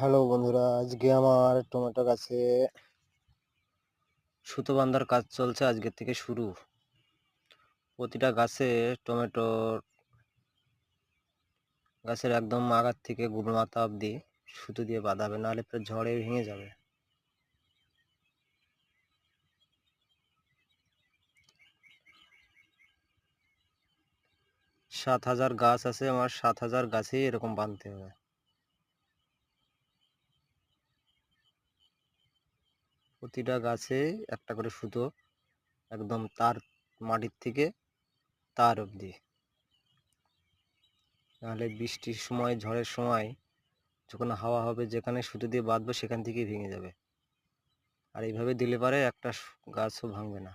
Hello বন্ধুরা, আজকে আমার টমেটো গাছে সুতো বান্ধার কাজ চলছে আজকের থেকে শুরু। প্রতিটা গাছে টমেটোর গাছের একদম আগার থেকে গুড় মাথা অবধি সুতো দিয়ে বাঁধাবে, নাহলে প্রায় ঝড়ে ভেঙে যাবে। সাত হাজার গাছ আছে, আমার সাত হাজার গাছেই এরকম বাঁধতে হবে। প্রতিটা গাছে একটা করে সুতো একদম তার মাটির থেকে তার অবধি। নাহলে বৃষ্টির সময়, ঝড়ের সময় যখন হাওয়া হবে, যেখানে সুতো দিয়ে বাঁধবো, সেখান থেকেই ভেঙে যাবে। আর এইভাবে দিলে পারে একটা গাছও ভাঙবে না।